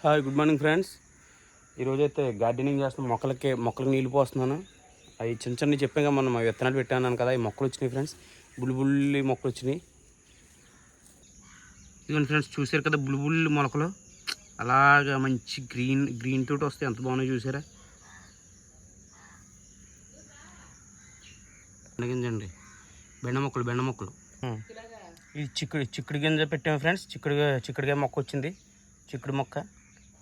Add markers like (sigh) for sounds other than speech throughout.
Hi good morning friends ఈరోజైతే gardening చేస్తున్నాను మొక్కలకి మొక్కలకు నీళ్ళు పోస్తున్నాను. అవి చిన్న చిన్న చెప్పాక మనం విత్తనాలు పెట్టాను కదా ఈ మొక్కలు వచ్చినాయి ఫ్రెండ్స్ బుల్బుల్లి మొక్కలు వచ్చినాయి. ఇదిగోండి ఫ్రెండ్స్ చూసారు కదా బుల్బుల్లి మొలకలు? అలాగా మంచి గ్రీన్ గ్రీన్ తోటి వస్తే ఎంత బాగున్నాయో చూసారా గింజండి బెండ మొక్కలు బెండ మొక్కలు. ఈ చిక్కుడు చిక్కుడు గింజ పెట్టాము ఫ్రెండ్స్ చిక్కుడు చిక్కుడుకాయ మొక్క వచ్చింది. చిక్కుడు మొక్క.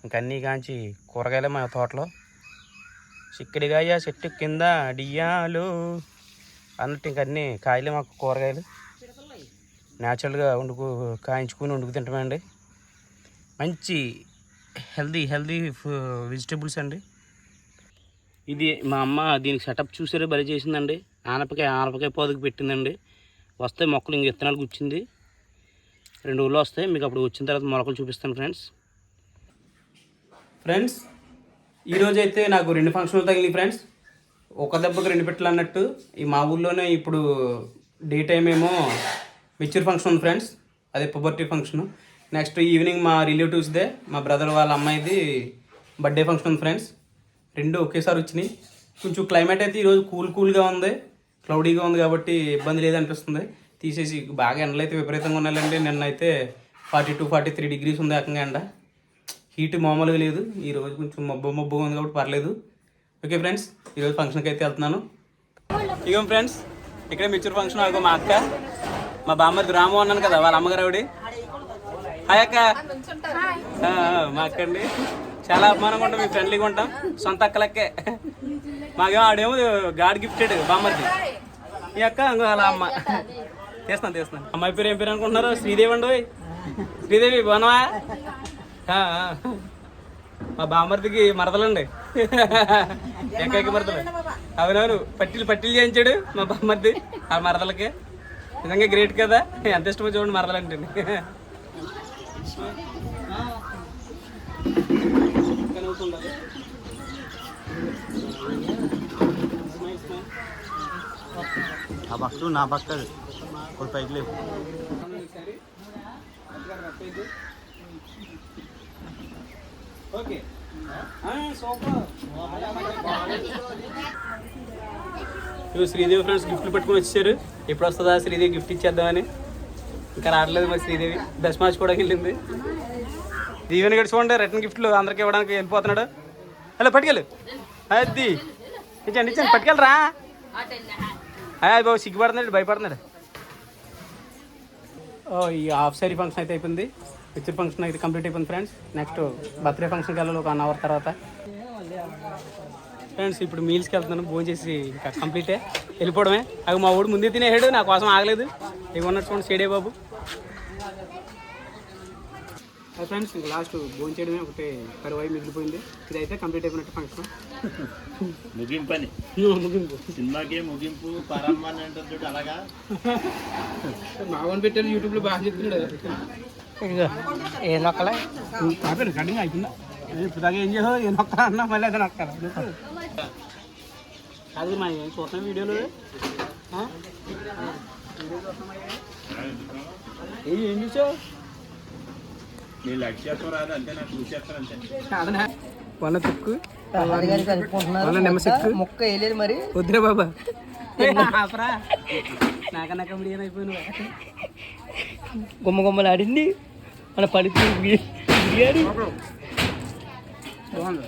ఇంకా అన్నీ కాంచి కూరగాయలే మా తోటలో. చిక్కుడుకాయ చెట్టు కింద డియాలు అన్నట్టు ఇంకన్నీ కాయలే మాకు కూరగాయలు. న్యాచురల్గా వండుకు కాయించుకుని వండుకు తింటామండి. మంచి హెల్దీ హెల్దీ వెజిటేబుల్స్ అండి. ఇది మా అమ్మ దీనికి సెటప్ చూసారే బలి చేసిందండి. ఆనపకాయ ఆనపకాయ పోదుకు పెట్టిందండి. వస్తే మొక్కలు ఇంక విత్తనాలు గుచ్చింది. రెండు ఊళ్ళో వస్తాయి మీకు అప్పుడు వచ్చిన తర్వాత మొలకలు చూపిస్తాను ఫ్రెండ్స్. ఫ్రెండ్స్ ఈరోజు అయితే నాకు రెండు ఫంక్షన్లు తగిలి ఫ్రెండ్స్. ఒక దెబ్బకు రెండు పెట్టలు అన్నట్టు. ఈ మా ఊళ్ళోనే ఇప్పుడు డే టైం ఏమో మెచ్యూర్ ఫంక్షన్ ఉంది ఫ్రెండ్స్. అదే పుబర్టీ ఫంక్షన్ నెక్స్ట్ ఈవినింగ్ మా రిలేటివ్స్దే మా బ్రదర్ వాళ్ళ అమ్మాయిది బర్త్డే ఫంక్షన్ ఉంది ఫ్రెండ్స్. రెండు ఒకేసారి వచ్చినాయి. కొంచెం క్లైమేట్ అయితే ఈరోజు కూల్ కూల్గా ఉంది. క్లౌడీగా ఉంది కాబట్టి ఇబ్బంది లేదనిపిస్తుంది తీసేసి బాగా ఎండలు అయితే విపరీతంగా ఉన్నాయండి. నిన్న అయితే forty two forty three degrees ఉంది ఏకంగా ఎండ. హీట్ మామూలుగా లేదు. ఈ రోజు కొంచెం మబ్బు మబ్బుగా ఉంది కాబట్టి పర్లేదు. ఓకే ఫ్రెండ్స్ ఈరోజు ఫంక్షన్కి అయితే వెళ్తున్నాను. ఇగో ఫ్రెండ్స్ ఇక్కడ మెచ్యూర్ ఫంక్షన్ ఆగో మా అక్క మా బామ్మది రాము అన్నాను కదా వాళ్ళ అమ్మగారు ఆవిడ. హాయ్ అక్క. మా అక్క అండి. చాలా అభిమానంగా ఉంటాం మీ ఫ్రెండ్లీగా ఉంటాం. సొంత అక్కలక్కే మాకేమో ఆడేమో గాడ్ గిఫ్టెడ్ బామ్మది ఈ అక్క అలా అమ్మ. తీస్తాను తీస్తాను అమ్మాయి పేరు ఏం పేరు అనుకుంటున్నారు? శ్రీదేవి అండి శ్రీదేవి బాగున్నావా? మా బామ్మర్దికి మరదలండి. ఎక్కడికి మరదలు. అవునవును పట్టీలు పట్టీలు చేయించాడు మా బామ్మర్ది ఆ మరదలకి. నిజంగా గ్రేట్ కదా. ఎంత ఇష్టమో చూడండి మరదలంటే. ఆ పక్క నా పక్క కొన్ని పైకి లేవు ఓకే శ్రీదేవి ఫ్రెండ్స్ గిఫ్ట్లు పెట్టుకుని వచ్చారు. ఎప్పుడు వస్తుందా శ్రీదేవి గిఫ్ట్ ఇచ్చేద్దామని? ఇంకా రావట్లేదు మరి శ్రీదేవి. బెస్ట్ మ్యాచ్ కూడా వెళ్ళింది. దీవెని గడిచుకోండి రిటర్న్ గిఫ్ట్లు అందరికి ఇవ్వడానికి వెళ్ళిపోతున్నాడు. హలో పట్టుకెళ్ళు. అది. ఇచ్చండి ఇచ్చండి పట్టుకెళ్ళరా. అయ్య బాబు సిగ్గుపడుతున్నాడు భయపడుతున్నాడు. ఓ ఈ హాఫ్ సారీ ఫంక్షన్ అయితే అయిపోయింది. పిక్చర్ ఫంక్షన్ అయితే కంప్లీట్ అయిపోయింది ఫ్రెండ్స్ నెక్స్ట్ బర్త్డే ఫంక్షన్కి వెళ్ళాలి ఒక వన్ అవర్ తర్వాత. ఫ్రెండ్స్ ఇప్పుడు మీల్స్కి వెళ్తున్నాను భోజనం చేసి ఇంకా కంప్లీటే వెళ్ళిపోవడమే. అవి మా ఊడు ముందే తినేసాడు నా కోసం ఆగలేదు. ఇవి ఉన్నట్టు చూడండి షేడే బాబు. ఫ్రెండ్స్ ఇంకా లాస్ట్ భోజనం చేయడమే ఒకటి కరువై మిగిలిపోయింది. ఇదైతే కంప్లీట్ అయిపోయినట్టు ఫంక్షన్ ముగింపని ముగింపు. సినిమాకి ముగింపు పరమ్మని అంటారు చూడు అలాగా. (laughs) బాగా పెట్టారు యూట్యూబ్లో బాగా చెప్తున్నాడు ఏ నొక్కలే? రికార్డింగ్ అయిపోయిందా ఇప్పుడు దాకా ఏం చేసావు ఏ నొక్క అన్నా మళ్ళీ అదే నొక్క అది మా ఏం చూస్తాం వీడియోలు? ఏ చూసావు నీ లక్ష్యత్వం రాదు అంతే నాకు చూసేస్తాను అంతే అదనా వాళ్ళ తుక్కు. వాళ్ళ నిమ్మసెక్కు మొక్క వేయలేదు మరి. వద్దురా బాబా. నాకన్నా కమిడియన్ అయిపోయినావు? గుమ్మ గుమ్మలు ఆడింది. మన పడితే బిర్యానీ బాగుంది.